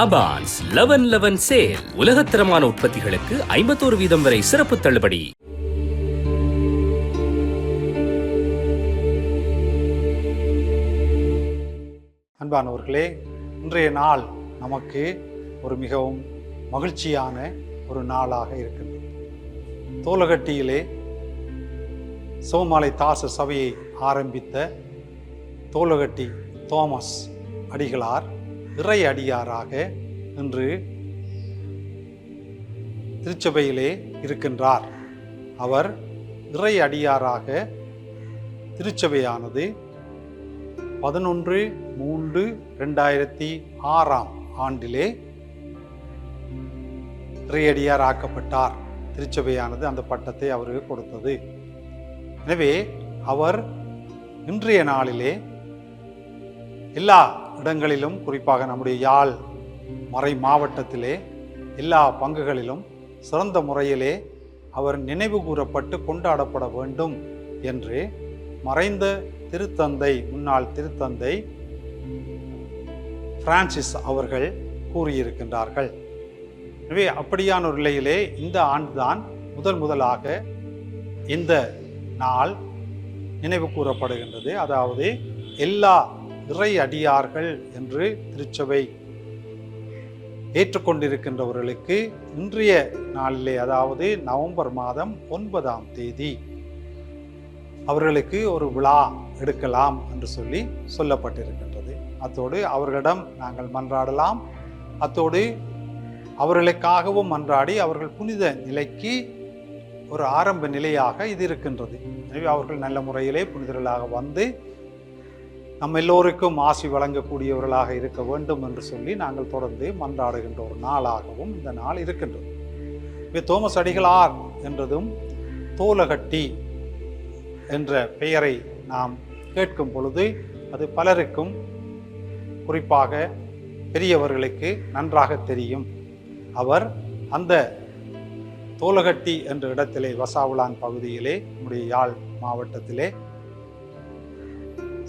Abans eleven eleven sale. உலகத்தரமான உற்பத்திகளுக்கு ஐம்பத்தோரு வீதம் வரை சிறப்பு தள்ளுபடி. அன்பானவர்களே இன்றைய நாள் நமக்கு ஒரு மிகவும் மகிழ்ச்சியான ஒரு நாளாக இருக்கின்றது. தோலகட்டியிலே சோமாலை தாச சபையை ஆரம்பித்த தோலகட்டி தோமஸ் அடிகளார் இறை அடியாராக இன்று திருச்சபையிலே இருக்கின்றார். அவர் இறை அடியாராக திருச்சபையானது பதினொன்று மூன்று ரெண்டாயிரத்தி ஆறாம் ஆண்டிலே இறையடியார் ஆக்கப்பட்டார் திருச்சபையானது அந்த பட்டத்தை அவருக்கு கொடுத்தது. எனவே அவர் இன்றைய நாளிலே எல்லா இடங்களிலும் குறிப்பாக நம்முடைய யாழ் மறை மாவட்டத்திலே எல்லா பங்குகளிலும் சிறந்த முறையிலே அவர் நினைவு கூறப்பட்டு கொண்டாடப்பட வேண்டும் என்று மறைந்த திருத்தந்தை முன்னாள் திருத்தந்தை பிரான்சிஸ் அவர்கள் கூறியிருக்கின்றார்கள். எனவே அப்படியான ஒரு நிலையிலே இந்த ஆண்டுதான் முதல் முதலாக இந்த நாள் நினைவு கூறப்படுகின்றது. அதாவது எல்லா இறை அடியார்கள் என்று திருச்சபை ஏற்றுக்கொண்டிருக்கின்றவர்களுக்கு இன்றைய நாளிலே அதாவது நவம்பர் மாதம் ஒன்பதாம் தேதி அவர்களுக்கு ஒரு விழா எடுக்கலாம் என்று சொல்லி சொல்லப்பட்டிருக்கின்றது. அத்தோடு அவர்களிடம் நாங்கள் மன்றாடலாம். அத்தோடு அவர்களுக்காகவும் மன்றாடி அவர்கள் புனித நிலைக்கு ஒரு ஆரம்ப நிலையாக இது இருக்கின்றது. எனவே அவர்கள் நல்ல முறையிலே புனிதர்களாக வந்து நம்ம எல்லோருக்கும் ஆசி வழங்கக்கூடியவர்களாக இருக்க வேண்டும் என்று சொல்லி நாங்கள் தொடர்ந்து மன்றாடுகின்ற ஒரு நாளாகவும் இந்த நாள் இருக்கின்றது. இப்போ தோமஸ் அடிகளார் என்றதும் தோலகட்டி என்ற பெயரை நாம் கேட்கும் பொழுது அது பலருக்கும் குறிப்பாக பெரியவர்களுக்கு நன்றாக தெரியும். அவர் அந்த தோலகட்டி என்ற இடத்திலே வசாவுலான் பகுதியிலே நம்முடைய யாழ் மாவட்டத்திலே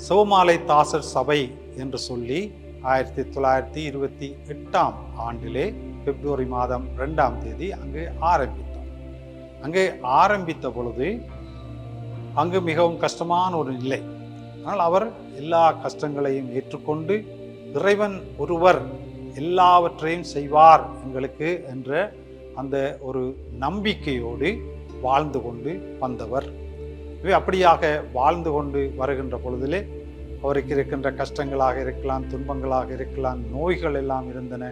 சிவமாலை தாசர் சபை என்று சொல்லி ஆயிரத்தி தொள்ளாயிரத்தி இருபத்தி எட்டாம் ஆண்டிலே பிப்ரவரி மாதம் ரெண்டாம் தேதி அங்கு ஆரம்பித்தார் அங்கே ஆரம்பித்த பொழுது அங்கு மிகவும் கஷ்டமான ஒரு நிலை. ஆனால் அவர் எல்லா கஷ்டங்களையும் ஏற்றுக்கொண்டு இறைவன் ஒருவர் எல்லாவற்றையும் செய்வார் எங்களுக்கு என்ற அந்த ஒரு நம்பிக்கையோடு வாழ்ந்து கொண்டு வந்தவர். இவை அப்படியாக வாழ்ந்து கொண்டு வருகின்ற பொழுதிலே அவருக்கு இருக்கின்ற கஷ்டங்களாக இருக்கலாம் துன்பங்களாக இருக்கலாம் நோய்கள் எல்லாம் இருந்தன.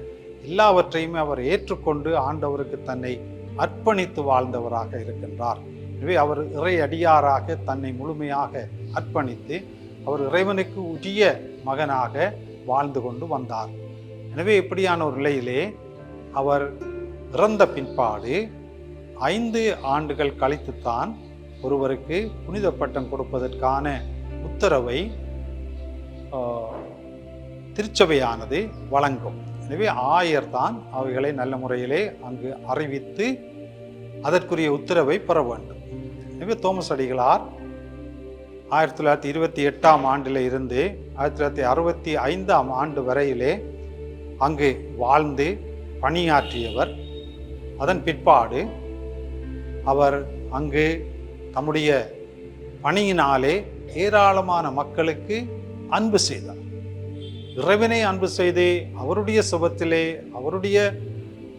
எல்லாவற்றையுமே அவர் ஏற்றுக்கொண்டு ஆண்டவருக்கு தன்னை அர்ப்பணித்து வாழ்ந்தவராக இருக்கின்றார். எனவே அவர் இறை அடியாராக தன்னை முழுமையாக அர்ப்பணித்து அவர் இறைவனுக்கு உரிய மகனாக வாழ்ந்து கொண்டு வந்தார். எனவே இப்படியான ஒரு நிலையிலே அவர் இறந்த பின்பாடு ஐந்து ஆண்டுகள் கழித்துத்தான் ஒருவருக்கு புனித பட்டம் கொடுப்பதற்கான உத்தரவை திருச்சபையானது வழங்கும். எனவே ஆயர் தான் அவைகளை நல்ல முறையிலே அங்கு அறிவித்து அதற்குரிய உத்தரவை பெற வேண்டும். எனவே தோமஸ் அடிகளார் ஆயிரத்தி தொள்ளாயிரத்தி இருபத்தி எட்டாம் ஆண்டில் இருந்து ஆயிரத்தி தொள்ளாயிரத்தி அறுபத்தி ஐந்தாம் ஆண்டு வரையிலே அங்கு வாழ்ந்து பணியாற்றியவர். அதன் பிற்பாடு அவர் அங்கு தம்முடைய பணியினாலே ஏராளமான மக்களுக்கு அன்பு செய்தார். இறைவனை அன்பு செய்து அவருடைய சுபத்திலே அவருடைய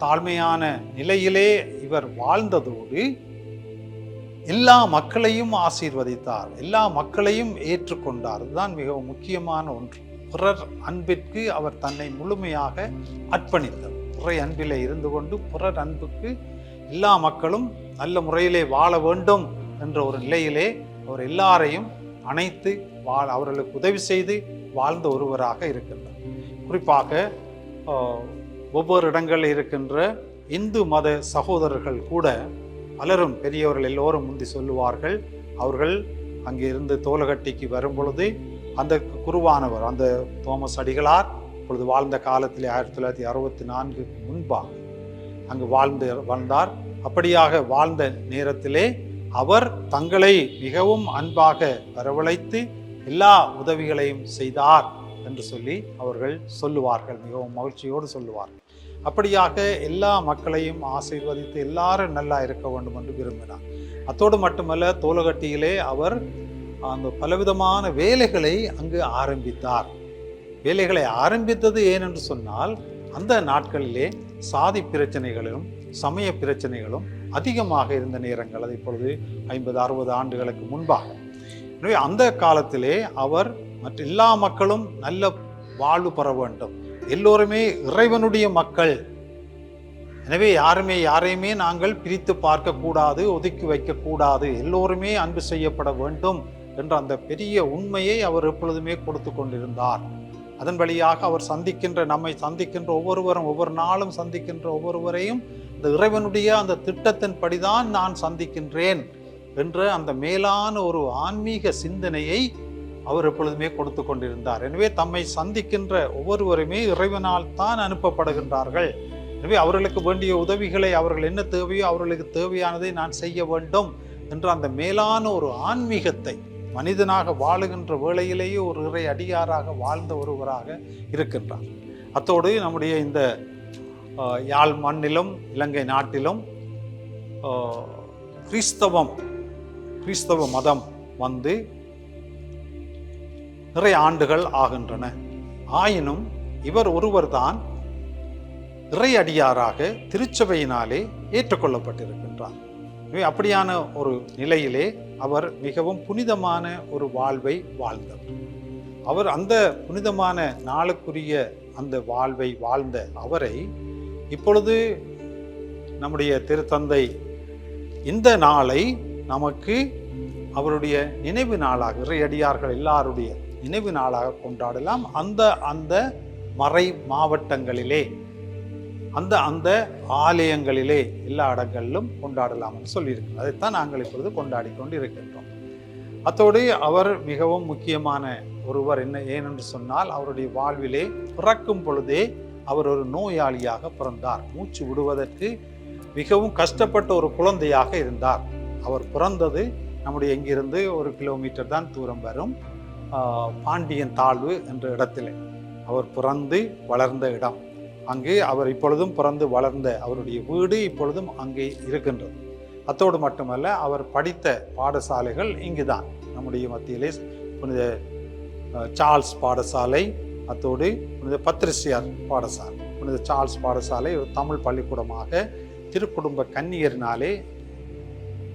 தாழ்மையான நிலையிலே இவர் வாழ்ந்ததோடு எல்லா மக்களையும் ஆசீர்வதித்தார் எல்லா மக்களையும் ஏற்றுக்கொண்டார். அதுதான் மிகவும் முக்கியமான ஒன்று. பிறர் அன்பிற்கு அவர் தன்னை முழுமையாக அர்ப்பணித்தார் பிறை அன்பிலே இருந்து கொண்டு பிறர் அன்புக்கு எல்லா மக்களும் நல்ல முறையிலே வாழ வேண்டும். என்ற ஒரு நிலையிலே அவர் எல்லாரையும் அணைத்து வாழ் அவர்களுக்கு உதவி செய்து வாழ்ந்த ஒருவராக இருக்கின்றார். குறிப்பாக ஒவ்வொரு இடங்களில் இருக்கின்ற இந்து மத சகோதரர்கள் கூட பலரும் பெரியவர்கள் எல்லோரும் முந்தி சொல்லுவார்கள் அவர்கள் அங்கிருந்து தோலகட்டிக்கு வரும் பொழுது அந்த குருவானவர் அந்த தோமஸ் அடிகளார் இப்பொழுது வாழ்ந்த காலத்தில் ஆயிரத்தி தொள்ளாயிரத்தி அறுபத்தி நான்குக்கு முன்பாக அங்கு வாழ்ந்து வந்தார் அப்படியாக வாழ்ந்த நேரத்திலே அவர் தங்களை மிகவும் அன்பாக வரவழைத்து எல்லா உதவிகளையும் செய்தார் என்று சொல்லி அவர்கள் சொல்லுவார்கள். மிகவும் மகிழ்ச்சியோடு சொல்லுவார்கள் அப்படியாக எல்லா மக்களையும் ஆசீர்வதித்து எல்லாரும் நல்லா இருக்க வேண்டும் என்று விரும்பினார். அத்தோடு மட்டுமல்ல தோலகட்டியிலே அவர் அந்த பலவிதமான வேலைகளை அங்கு ஆரம்பித்தார். வேலைகளை ஆரம்பித்தது ஏனென்று சொன்னால் அந்த நாட்களிலே சாதி பிரச்சனைகளும் சமய பிரச்சனைகளும் அதிகமாக இருந்த நேரங்கள் அது இப்பொழுது ஐம்பது அறுபது ஆண்டுகளுக்கு முன்பாக. எனவே அந்த காலத்திலே அவர் மற்ற எல்லா மக்களும் நல்ல வாழ்வு பெற வேண்டும். எல்லோருமே இறைவனுடைய மக்கள். எனவே யாருமே யாரையுமே நாங்கள் பிரித்து பார்க்கக்கூடாது ஒதுக்கி வைக்கக்கூடாது. எல்லோருமே அன்பு செய்யப்பட வேண்டும் என்ற அந்த பெரிய உண்மையை அவர் எப்பொழுதுமே கொடுத்து கொண்டிருந்தார். அதன் வழியாக அவர் சந்திக்கின்ற நம்மை சந்திக்கின்ற ஒவ்வொருவரும் ஒவ்வொரு நாளும் சந்திக்கின்ற ஒவ்வொருவரையும் இந்த இறைவனுடைய அந்த திட்டத்தின் படிதான் நான் சந்திக்கின்றேன் என்ற அந்த மேலான ஒரு ஆன்மீக சிந்தனையை அவர் எப்பொழுதுமே கொடுத்து கொண்டிருந்தார். எனவே தம்மை சந்திக்கின்ற ஒவ்வொருவருமே இறைவனால் தான் அனுப்பப்படுகின்றார்கள். எனவே அவர்களுக்கு வேண்டிய உதவிகளை அவர்கள் என்ன தேவையோ அவர்களுக்கு தேவையானதை நான் செய்ய வேண்டும் என்ற அந்த மேலான ஒரு ஆன்மீகத்தை மனிதனாக வாழுகின்ற வேளையிலேயே ஒரு இறை அடியாராக வாழ்ந்த ஒருவராக இருக்கின்றார். அத்தோடு நம்முடைய இந்த யாழ் மண்ணிலும் இலங்கை நாட்டிலும் கிறிஸ்தவம் கிறிஸ்தவ மதம் வந்து நிறைய ஆண்டுகள் ஆகின்றன. ஆயினும் இவர் ஒருவர்தான் இறையடியாராக திருச்சபையினாலே ஏற்றுக்கொள்ளப்பட்டிருக்கின்றார். அப்படியான ஒரு நிலையிலே அவர் மிகவும் புனிதமான ஒரு வாழ்வை வாழ்ந்தவர் அவர் அந்த புனிதமான நாளுக்குரிய அந்த வாழ்வை வாழ்ந்த அவரை இப்பொழுது நம்முடைய திருத்தந்தை இந்த நாளை நமக்கு அவருடைய நினைவு நாளாக இறையடியார்கள் எல்லாருடைய நினைவு நாளாக கொண்டாடலாம். அந்த அந்த மறை மாவட்டங்களிலே அந்த அந்த ஆலயங்களிலே எல்லா இடங்களிலும் கொண்டாடலாம்னு சொல்லியிருக்கிறோம் அதைத்தான் நாங்கள் இப்பொழுது கொண்டாடி கொண்டு இருக்கின்றோம் அத்தோடு அவர் மிகவும் முக்கியமான ஒருவர் என்ன ஏனென்று சொன்னால் அவருடைய வாழ்விலே பிறக்கும் பொழுதே அவர் ஒரு நோயாளியாக பிறந்தார். மூச்சு விடுவதற்கு மிகவும் கஷ்டப்பட்ட ஒரு குழந்தையாக இருந்தார். அவர் பிறந்தது நம்முடைய இங்கிருந்து ஒரு கிலோமீட்டர் தான் தூரம் வரும். பாண்டியன் தாழ்வு என்ற இடத்திலே அவர் பிறந்து வளர்ந்த இடம். அங்கு அவர் இப்பொழுதும் பிறந்து வளர்ந்த அவருடைய வீடு இப்பொழுதும் அங்கே இருக்கின்றது. அத்தோடு மட்டுமல்ல அவர் படித்த பாடசாலைகள் இங்குதான். நம்முடைய மத்தியிலே புனித சார்ல்ஸ் பாடசாலை அத்தோடு புனித பத்ரிசியார் பாடசாலை புனித சார்ல்ஸ் பாடசாலை ஒரு தமிழ் பள்ளிக்கூடமாக திருக்குடும்ப கன்னியரினாலே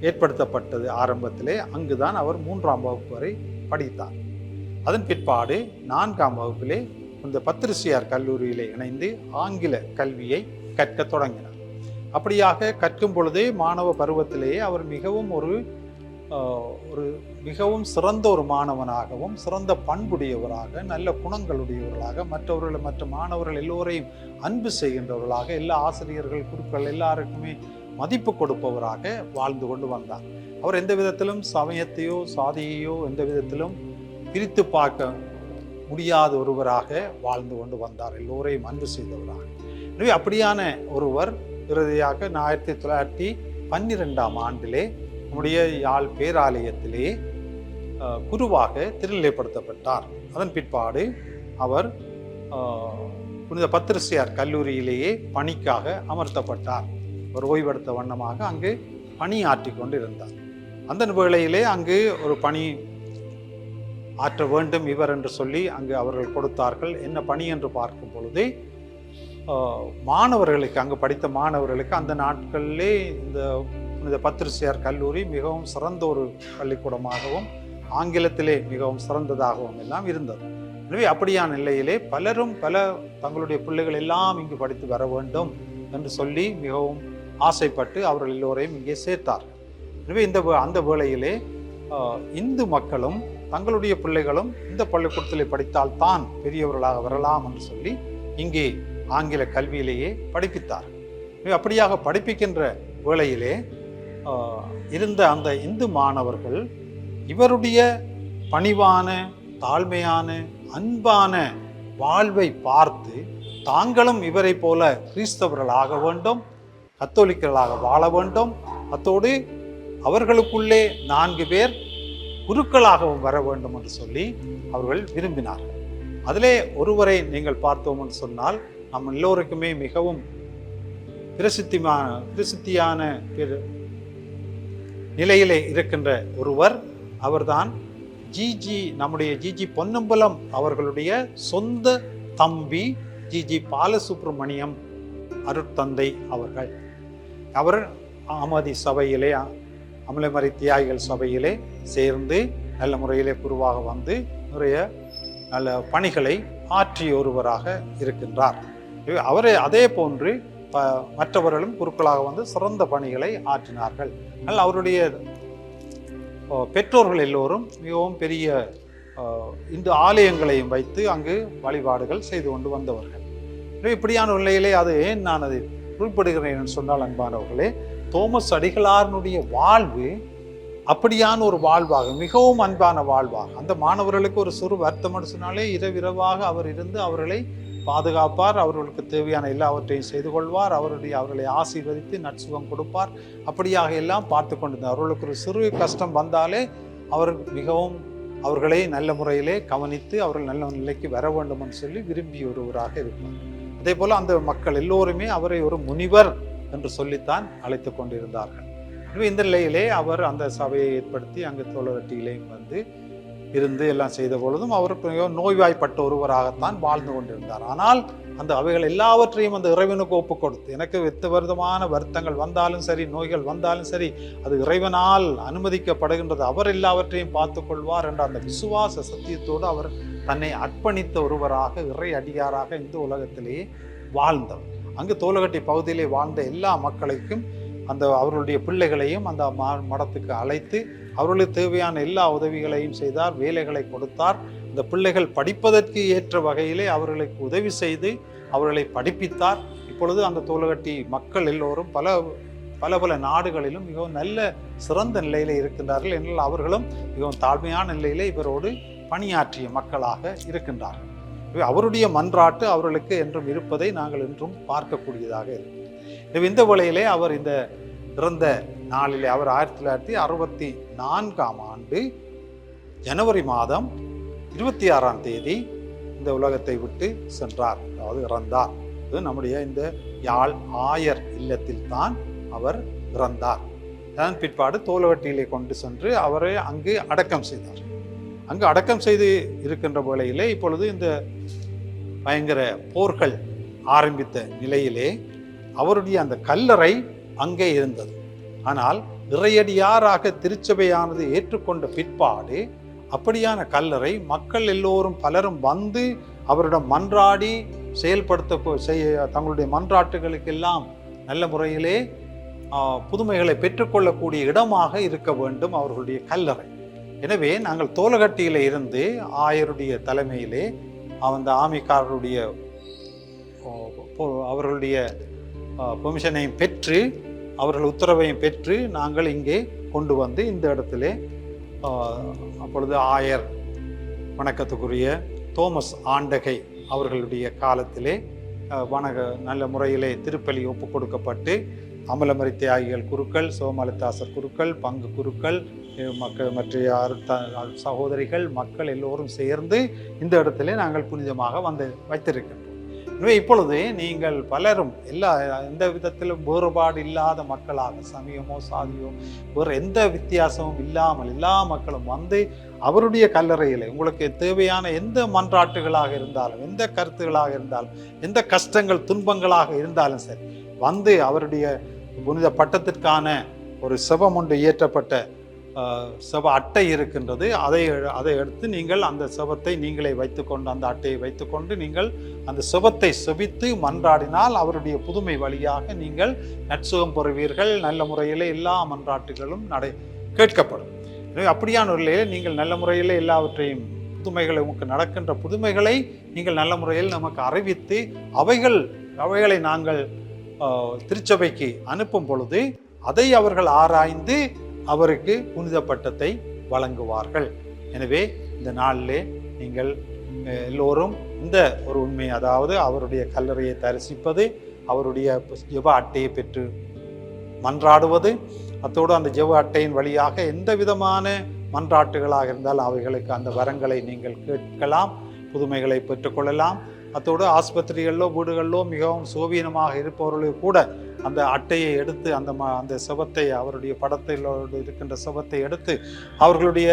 ஏற்படுத்தப்பட்டது ஆரம்பத்திலே. அங்குதான் அவர் மூன்றாம் வகுப்பு வரை படித்தார். அதன் பிற்பாடு நான்காம் வகுப்பிலே இந்த பத்திரிசியார் கல்லூரியிலே இணைந்து ஆங்கில கல்வியை கற்கத் தொடங்கினார். அப்படியாக கற்கும் பொழுதே மாணவ பருவத்திலேயே அவர் மிகவும் ஒரு ஒரு மிகவும் சிறந்த ஒரு மாணவனாகவும் சிறந்த பண்புடையவராக நல்ல குணங்களுடையவர்களாக மற்றவர்கள் மற்ற மாணவர்கள் எல்லோரையும் அன்பு செய்கின்றவர்களாக எல்லா ஆசிரியர்கள் குருக்கள் எல்லாருக்குமே மதிப்பு கொடுப்பவராக வாழ்ந்து கொண்டு வந்தார். அவர் எந்த விதத்திலும் சமயத்தையோ சாதியையோ எந்த விதத்திலும் பிரித்து பார்க்க முடியாத ஒருவராக வாழ்ந்து கொண்டு வந்தார். எல்லோரையும் அன்பு செய்தவராக. எனவே அப்படியான ஒருவர் இறுதியாக ஆயிரத்தி தொள்ளாயிரத்தி பன்னிரெண்டாம் ஆண்டிலே நம்முடைய யாழ் பேராலயத்திலே குருவாக திருநிலைப்படுத்தப்பட்டார். அதன் பிற்பாடு அவர் புனித பத்திரசியார் கல்லூரியிலேயே பணிக்காக அமர்த்தப்பட்டார். ஒரு ஓய்வெடுத்த வண்ணமாக அங்கு பணியாற்றி கொண்டு இருந்தார் அந்த வேளையிலே அங்கு ஒரு பணி ஆற்ற வேண்டும் இவர் என்று சொல்லி அங்கு அவர்கள் கொடுத்தார்கள். என்ன பணி என்று பார்க்கும் பொழுது மாணவர்களுக்கு அங்கு படித்த மாணவர்களுக்கு அந்த நாட்களிலே இந்த இந்த பத்திரிசியார் கல்லூரி மிகவும் சிறந்த ஒரு பள்ளிக்கூடமாகவும் ஆங்கிலத்திலே மிகவும் சிறந்ததாகவும் எல்லாம் இருந்தது. எனவே அப்படியான நிலையிலே பலரும் பல தங்களுடைய பிள்ளைகள் எல்லாம் இங்கு படித்து வர வேண்டும் என்று சொல்லி மிகவும் ஆசைப்பட்டு அவர்கள் எல்லோரையும் இங்கே சேர்த்தார் எனவே இந்த அந்த வேளையிலே இந்து மக்களும் தங்களுடைய பிள்ளைகளும் இந்த பள்ளிக்கூடத்திலே படித்தால்தான் பெரியவர்களாக வரலாம் என்று சொல்லி இங்கே ஆங்கில கல்வியிலேயே படிப்பித்தார் அப்படியாக படிப்பிக்கின்ற வேளையிலே இருந்த அந்த இந்து மாணவர்கள் இவருடைய பணிவான தாழ்மையான அன்பான வாழ்வை பார்த்து தாங்களும் இவரை போல கிறிஸ்தவர்களாக வேண்டும் கத்தோலிக்கர்களாக வாழ வேண்டும். அத்தோடு அவர்களுக்குள்ளே நான்கு பேர் குருக்களாகவும் வர வேண்டும் என்று சொல்லி அவர்கள் விரும்பினார்கள். அதிலே ஒருவரை நீங்கள் பார்த்தோம் என்று சொன்னால் நம் எல்லோருக்குமே மிகவும் பிரசித்திமான பிரசித்தியான நிலையிலே இருக்கின்ற ஒருவர் அவர்தான் ஜிஜி நம்முடைய ஜிஜி பொன்னம்பலம் அவர்களுடைய சொந்த தம்பி ஜிஜி பாலசுப்ரமணியம் அருட்தந்தை அவர்கள். அவர் அமதி சபையிலே அமலமறை தியாகிகள் சபையிலே சேர்ந்து நல்ல முறையிலே குருவாக வந்து நிறைய நல்ல பணிகளை ஆற்றிய ஒருவராக இருக்கின்றார். அவரே அதே போன்று ப- மற்றவர்களும் குருக்களாக வந்து சிறந்த பணிகளை ஆற்றினார்கள். ஆனால் அவருடைய பெற்றோர்கள் எல்லோரும் மிகவும் பெரிய இந்து ஆலயங்களையும் வைத்து அங்கு வழிபாடுகள் செய்து கொண்டு வந்தவர்கள். இப்படியான நிலையிலே அது ஏன் நான் அதை குறிப்பிடுகிறேன் என்று சொன்னால் அன்பானவர்களே தோமஸ் அடிகளாரனுடைய வாழ்வு அப்படியான ஒரு வாழ்வாக மிகவும் அன்பான வாழ்வாக அந்த மாணவர்களுக்கு ஒரு சிறு வருத்தம் சொன்னாலே இரவிரவாக அவர் இருந்து அவர்களை பாதுகாப்பார் அவர்களுக்கு தேவையான எல்லாவற்றையும் செய்து கொள்வார் அவருடைய அவர்களை ஆசீர்வதித்து நற்சுகம் கொடுப்பார். அப்படியாக எல்லாம் பார்த்து கொண்டிருந்தார். அவர்களுக்கு ஒரு சிறு கஷ்டம் வந்தாலே அவர் மிகவும் அவர்களை நல்ல முறையிலே கவனித்து அவர்கள் நல்ல நிலைக்கு வர வேண்டும் என்று சொல்லி விரும்பி ஒருவராக இருக்கும் அதே போல் அந்த மக்கள் எல்லோருமே அவரை ஒரு முனிவர் என்று சொல்லித்தான் அழைத்து கொண்டிருந்தார்கள். இந்த நிலையிலே அவர் அந்த சபையை ஏற்படுத்தி அங்கு தோழரட்டியிலேயும் வந்து இருந்து எல்லாம் செய்த பொழுதும் அவர் மிகவும் நோய்வாய்ப்பட்ட ஒருவராகத்தான் வாழ்ந்து கொண்டிருந்தார். ஆனால் அந்த அவைகள் எல்லாவற்றையும் அந்த இறைவனுக்கு ஒப்பு கொடுத்து எனக்கு வித்த விதமான வருத்தங்கள் வந்தாலும் சரி நோய்கள் வந்தாலும் சரி அது இறைவனால் அனுமதிக்கப்படுகின்றது அவர் எல்லாவற்றையும் பார்த்து கொள்வார் என்ற அந்த விசுவாச சத்தியத்தோடு அவர் தன்னை அர்ப்பணித்த ஒருவராக இறை அடியாராக இந்த உலகத்திலேயே வாழ்ந்தவர். அங்கு தோலகட்டி பகுதியிலே வாழ்ந்த எல்லா மக்களுக்கும் அந்த அவர்களுடைய பிள்ளைகளையும் அந்த மடத்துக்கு அழைத்து அவர்களுக்கு தேவையான எல்லா உதவிகளையும் செய்தார் வேலைகளை கொடுத்தார். இந்த பிள்ளைகள் படிப்பதற்கு ஏற்ற வகையிலே அவர்களுக்கு உதவி செய்து அவர்களை படிப்பித்தார். இப்பொழுது அந்த தோலகட்டி மக்கள் எல்லோரும் பல பல பல நாடுகளிலும் மிகவும் நல்ல சிறந்த நிலையிலே இருக்கின்றார்கள் என்றால் அவர்களும் மிகவும் தாழ்மையான நிலையிலே இவரோடு பணியாற்றிய மக்களாக இருக்கின்றார்கள். அவருடைய மன்றாட்டு அவர்களுக்கு என்றும் இருப்பதை நாங்கள் என்றும் பார்க்கக்கூடியதாக இருக்கும் எனவே இந்த வேளையிலே அவர் இந்த இறந்த நாளிலே அவர் ஆயிரத்தி தொள்ளாயிரத்தி அறுபத்தி நான்காம் ஆண்டு ஜனவரி மாதம் இருபத்தி ஆறாம் தேதி இந்த உலகத்தை விட்டு சென்றார் அதாவது இறந்தார். இது நம்முடைய இந்த யாழ் ஆயர் இல்லத்தில் தான் அவர் இறந்தார். அதன் பிற்பாடு தோலவட்டியிலே கொண்டு சென்று அவரை அங்கு அடக்கம் செய்தார். அங்கு அடக்கம் செய்து இருக்கின்ற வேளையிலே இப்பொழுது இந்த பயங்கர போர்கள் ஆரம்பித்த நிலையிலே அவருடைய அந்த கல்லறை அங்கே இருந்தது. ஆனால் இறையடியாராக திருச்சபையானது ஏற்றுக்கொண்ட பிற்பாடு அப்படியான கல்லறை மக்கள் எல்லோரும் பலரும் வந்து அவரிடம் மன்றாடி செயல்படுத்த செய்ய தங்களுடைய மன்றாட்டுகளுக்கெல்லாம் நல்ல முறையிலே புதுமைகளை பெற்றுக்கொள்ளக்கூடிய இடமாக இருக்க வேண்டும் அவர்களுடைய கல்லறை. எனவே நாங்கள் தோலகட்டியில் இருந்து ஆயருடைய தலைமையிலே அந்த ஆமிக்காரருடைய அவர்களுடைய பெர்மிஷனையும் பெற்று அவர்கள் உத்தரவையும் பெற்று நாங்கள் இங்கே கொண்டு வந்து இந்த இடத்துல அப்பொழுது ஆயர் வணக்கத்துக்குரிய தோமஸ் ஆண்டகை அவர்களுடைய காலத்திலே வணக நல்ல முறையிலே திருப்பலி ஒப்பு கொடுக்கப்பட்டு அமலமரி தியாகிகள் குருக்கள் சோமலதாசர் குருக்கள் பங்கு குருக்கள் மக்கள் மற்ற சகோதரிகள் மக்கள் எல்லோரும் சேர்ந்து இந்த இடத்துல நாங்கள் புனிதமாக வந்து வைத்திருக்கிறோம். எனவே இப்பொழுது நீங்கள் பலரும் எல்லா எந்த விதத்திலும் வேறுபாடு இல்லாத மக்களாக சமயமோ சாதியோ வேறு எந்த வித்தியாசமும் இல்லாமல் எல்லா மக்களும் வந்து அவருடைய கல்லறையில் உங்களுக்கு தேவையான எந்த மன்றாட்டுகளாக இருந்தாலும் எந்த கருத்துகளாக இருந்தாலும் எந்த கஷ்டங்கள் துன்பங்களாக இருந்தாலும் சரி வந்து அவருடைய புனித பட்டத்திற்கான ஒரு செபம் ஒன்று இயற்றப்பட்ட செவ அட்டை இருக்கின்றது. அதை அதை எடுத்து நீங்கள் அந்த செவத்தை நீங்களே வைத்துக்கொண்டு அந்த அட்டையை வைத்துக்கொண்டு நீங்கள் அந்த செவத்தை செவித்து மன்றாடினால் அவருடைய புதுமை வழியாக நீங்கள் நற்சுகம் பெறுவீர்கள். நல்ல முறையில் எல்லா மன்றாட்டுகளும் நடை கேட்கப்படும். எனவே அப்படியான ஒரு நிலையில் நீங்கள் நல்ல முறையில் எல்லாவற்றையும் புதுமைகளை உங்களுக்கு நடக்கின்ற புதுமைகளை நீங்கள் நல்ல முறையில் நமக்கு அறிவித்து அவைகள் அவைகளை நாங்கள் திருச்சபைக்கு அனுப்பும் பொழுது அதை அவர்கள் ஆராய்ந்து அவருக்கு புனித பட்டத்தை வழங்குவார்கள். எனவே இந்த நாளிலே நீங்கள் எல்லோரும் இந்த ஒரு உண்மை அதாவது அவருடைய கல்லறையை தரிசிப்பது அவருடைய ஜெப அட்டையை பெற்று மன்றாடுவது அத்தோடு அந்த ஜெப அட்டையின் வழியாக எந்த விதமான மன்றாட்டுகளாக இருந்தாலும் அவைகளுக்கு அந்த வரங்களை நீங்கள் கேட்கலாம் புதுமைகளை பெற்றுக்கொள்ளலாம். அத்தோடு ஆஸ்பத்திரிகளிலோ வீடுகளிலோ மிகவும் சோவீனமாக இருப்பவர்களுக்கு கூட அந்த அட்டையை எடுத்து அந்த ம அந்த செவத்தை அவருடைய படத்தில் இருக்கின்ற செவத்தை எடுத்து அவர்களுடைய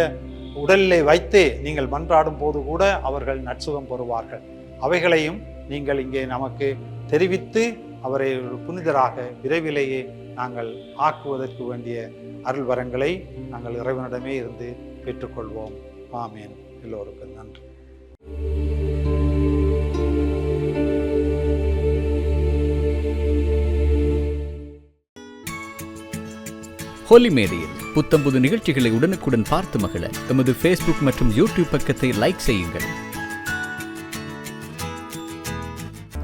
உடலிலே வைத்தே நீங்கள் மன்றாடும் போது கூட அவர்கள் நற்சுகம் பெறுவார்கள். அவைகளையும் நீங்கள் இங்கே நமக்கு தெரிவித்து அவரை ஒரு புனிதராக விரைவிலேயே நாங்கள் ஆக்குவதற்கு வேண்டிய அருள் வரங்களை நாங்கள் இறைவனிடமே இருந்து பெற்றுக்கொள்வோம் ஆமேன். எல்லோருக்கும் நன்றி. ஹோலி மேடையில் புத்தம்புது நிகழ்ச்சிகளை உடனுக்குடன் பார்த்து மகிழ எமது ஃபேஸ்புக் மற்றும் யூடியூப் பக்கத்தை லைக் செய்யுங்கள்.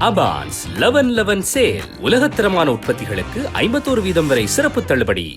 அபான்ஸ் லெவன் லெவன் சேல் உலகத்தரமான உற்பத்திகளுக்கு ஐம்பத்தோரு வீதம் வரை சிறப்பு தள்ளுபடி.